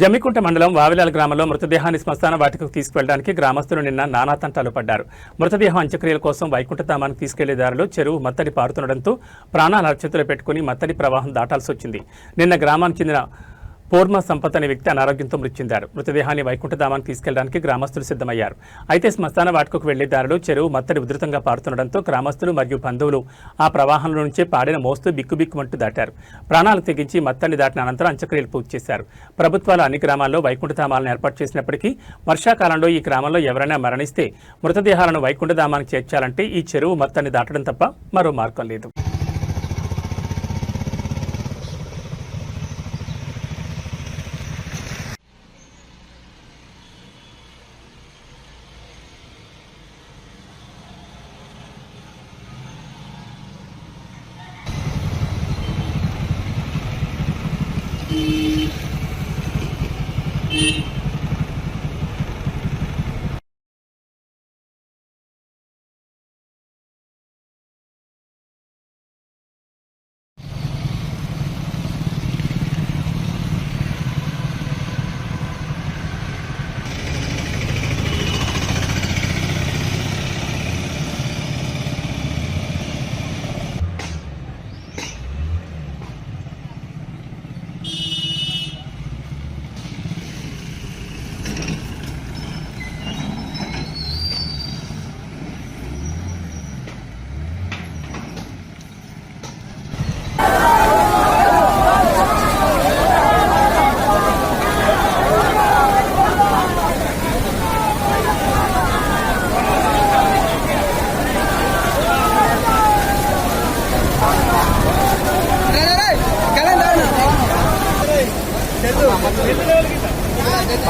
జమ్మికుంట మండలం వావిలాల గ్రామంలో మృతదేహాన్ని శ్మశాన వాటికకు తీసుకువెళ్ళడానికి గ్రామస్తులు నిన్న నానా తంటాలు పడ్డారు. మృతదేహం అంత్యక్రియల కోసం వైకుంఠధామానికి తీసుకెళ్ళే దారిలో చెరువు మత్తడి పారుతుండడంతో ప్రాణాలు అరచేతులు పెట్టుకుని మత్తడి ప్రవాహం దాటాల్సి వచ్చింది. నిన్న గ్రామానికి చెందిన పూర్మ సంపత్ అనే వ్యక్తి అనారోగ్యంతో మృతి చెందారు మృతదేహాన్ని వైకుంఠధామానికి తీసుకెళ్ళడానికి గ్రామస్తులు సిద్ధమయ్యారు. అయితే శ్మశాన వాటికకు వెళ్ళే దారిలో చెరువు మత్తడి ఉధృతంగా పారుతుండడంతో గ్రామస్తులు మరియు బంధువులు ఆ ప్రవాహంలో నుంచే పాడిన మోస్తూ బిక్కుబిక్కుమంటూ దాటారు. ప్రాణాలు తెగించి మత్తడిని దాటిన అనంతరం అంత్యక్రియలు పూర్తి చేశారు. ప్రభుత్వాలు అన్ని గ్రామాల్లో వైకుంఠధామాలను ఏర్పాటు చేసినప్పటికీ వర్షాకాలంలో ఈ గ్రామంలో ఎవరైనా మరణిస్తే మృతదేహాలను వైకుంఠధామానికి చేర్చాలంటే ఈ చెరువు మత్తడిని దాటడం తప్ప మరో మార్గం లేదు. Thank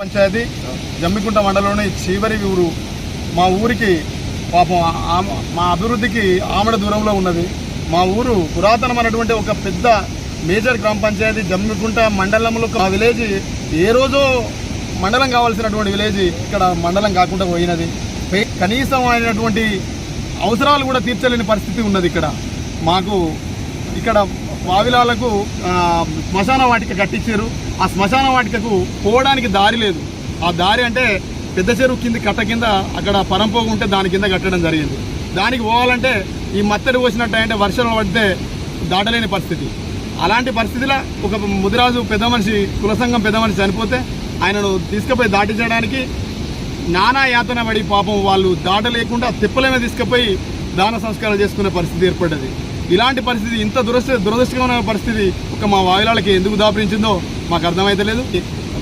పంచాయతీ జమ్మికుంట మండలంలోని చివరి ఊరు. మా ఊరికి పాపం మా అభివృద్ధికి ఆమడ దూరంలో ఉన్నది. మా ఊరు పురాతనమైనటువంటి ఒక పెద్ద మేజర్ గ్రామ పంచాయతీ జమ్మికుంట మండలంలో మా విలేజ్. ఏ రోజో మండలం కావాల్సినటువంటి విలేజ్ ఇక్కడ మండలం కాకుండా పోయినది. కనీసం అయినటువంటి అవసరాలు కూడా తీర్చలేని పరిస్థితి ఉన్నది ఇక్కడ. మాకు ఇక్కడ వావిలాలకు శ్మశాన వాటిక కట్టించారు. ఆ శ్మశాన వాటికకు పోవడానికి దారి లేదు. ఆ దారి అంటే పెద్ద చెరువు కింద కట్ట కింద అక్కడ పరంపోగు ఉంటే దాని కింద కట్టడం జరిగింది. దానికి పోవాలంటే ఈ మత్తడి పోసినట్టు అంటే వర్షం పడితే దాటలేని పరిస్థితి. అలాంటి పరిస్థితిలో ఒక ముదిరాజు పెద్ద మనిషి కులసంఘం పెద్ద మనిషి చనిపోతే ఆయనను తీసుకుపోయి దాటించడానికి నానా యాతన పడి పాపం వాళ్ళు దాటలేకుండా తిప్పలేమే తీసుకుపోయి దాన సంస్కారాలు చేసుకునే పరిస్థితి ఏర్పడ్డది. ఇలాంటి పరిస్థితి ఇంత దురదృష్ట దురదృష్టకరమైన పరిస్థితి ఒక మా వాయులాలకి ఎందుకు దాపరించిందో మాకు అర్థమైతలేదు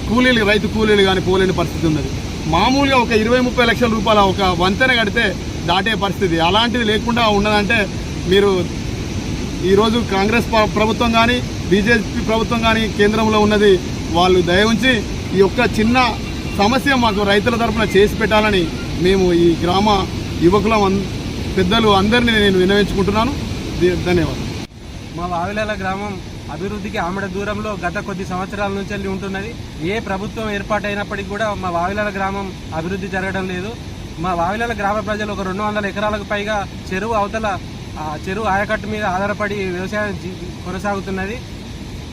కూలీలు రైతు కూలీలు కానీ పోలేని పరిస్థితి ఉన్నది. మామూలుగా ఒక ఇరవై ముప్పై లక్షల రూపాయల ఒక వంతెన కడితే దాటే పరిస్థితి. అలాంటిది లేకుండా ఉన్నదంటే మీరు ఈరోజు కాంగ్రెస్ ప్రభుత్వం కానీ బీజేపీ ప్రభుత్వం కానీ కేంద్రంలో ఉన్నది వాళ్ళు దయ ఉంచి ఈ యొక్క చిన్న సమస్య మాకు రైతుల తరఫున చేసి పెట్టాలని మేము ఈ గ్రామ యువకులం పెద్దలు అందరినీ నేను వినవించుకుంటున్నాను ధన్యవాదాలు. మా వావిలాల గ్రామం అభివృద్ధికి ఆమెడ దూరంలో గత కొద్ది సంవత్సరాల నుంచి వెళ్ళి ఉంటున్నది. ఏ ప్రభుత్వం ఏర్పాటైనప్పటికీ కూడా మా వావిలాల గ్రామం అభివృద్ధి జరగడం లేదు. మా వావిలాల గ్రామ ప్రజలు ఒక రెండు వందల ఎకరాలకు పైగా చెరువు అవతల చెరువు ఆయకట్టు మీద ఆధారపడి వ్యవసాయం కొనసాగుతున్నది.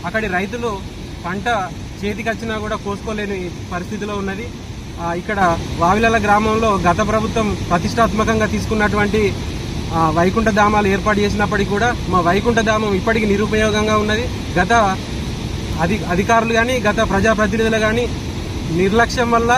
అక్కడి రైతులు పంట చేతికొచ్చినా కూడా కోసుకోలేని పరిస్థితిలో ఉన్నది. ఇక్కడ వావిలాల గ్రామంలో గత ప్రభుత్వం ప్రతిష్టాత్మకంగా తీసుకున్నటువంటి వైకుంఠ ధామాలు ఏర్పాటు చేసినప్పటికీ కూడా మా వైకుంఠ ధామం ఇప్పటికీ నిరుపయోగంగా ఉన్నది. గత అధి అధికారులు కానీ గత ప్రజాప్రతినిధులు కానీ నిర్లక్ష్యం వల్ల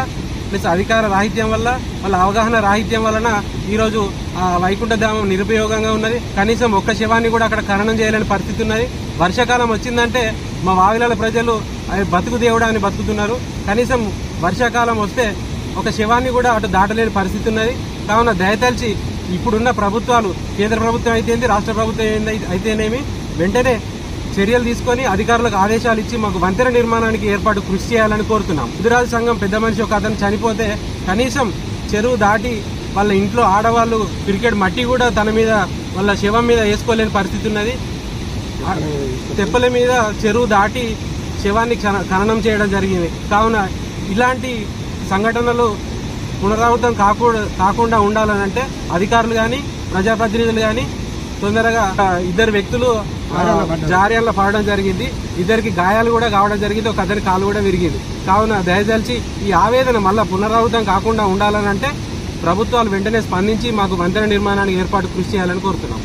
ప్లస్ అధికార రాహిత్యం వల్ల వాళ్ళ అవగాహన రాహిత్యం వలన ఈరోజు ఆ వైకుంఠ ధామం నిరుపయోగంగా ఉన్నది. కనీసం ఒక్క శవాన్ని కూడా అక్కడ ఖననం చేయలేని పరిస్థితి ఉన్నది. వర్షాకాలం వచ్చిందంటే మా వావిలాల ప్రజలు అవి బతుకు దేవుడాన్ని బతుకుతున్నారు. కనీసం వర్షాకాలం వస్తే ఒక శవాన్ని కూడా అటు దాటలేని పరిస్థితి ఉన్నది. కావున దయతలిచి ఇప్పుడున్న ప్రభుత్వాలు కేంద్ర ప్రభుత్వం అయితేంది రాష్ట్ర ప్రభుత్వం అయితేనేమి వెంటనే చర్యలు తీసుకొని అధికారులకు ఆదేశాలు ఇచ్చి మాకు వంతెన నిర్మాణానికి ఏర్పాటు కృషి చేయాలని కోరుతున్నాం. ముదిరాజు సంఘం పెద్ద మనిషి ఒక అతను చనిపోతే కనీసం చెరువు దాటి వాళ్ళ ఇంట్లో ఆడవాళ్ళు క్రికెట్ మట్టి కూడా తన మీద వాళ్ళ శవం మీద వేసుకోలేని పరిస్థితి ఉన్నది. తెప్పల మీద చెరువు దాటి శవాన్ని ఖననం చేయడం జరిగింది. కావున ఇలాంటి సంఘటనలు పునరావృతం కాకుండా కాకుండా ఉండాలనంటే అధికారులు కానీ ప్రజాప్రతినిధులు కానీ తొందరగా ఇద్దరు వ్యక్తులు జార్యాల్లో పడడం జరిగింది. ఇద్దరికి గాయాలు కూడా కావడం జరిగింది. ఒక అతని కాలు కూడా విరిగింది. కావున దయదలిచి ఈ ఆవేదన మళ్ళా పునరావృతం కాకుండా ఉండాలనంటే ప్రభుత్వాలు వెంటనే స్పందించి మాకు వంతెన నిర్మాణానికి ఏర్పాటు కృషి చేయాలని కోరుతున్నాం.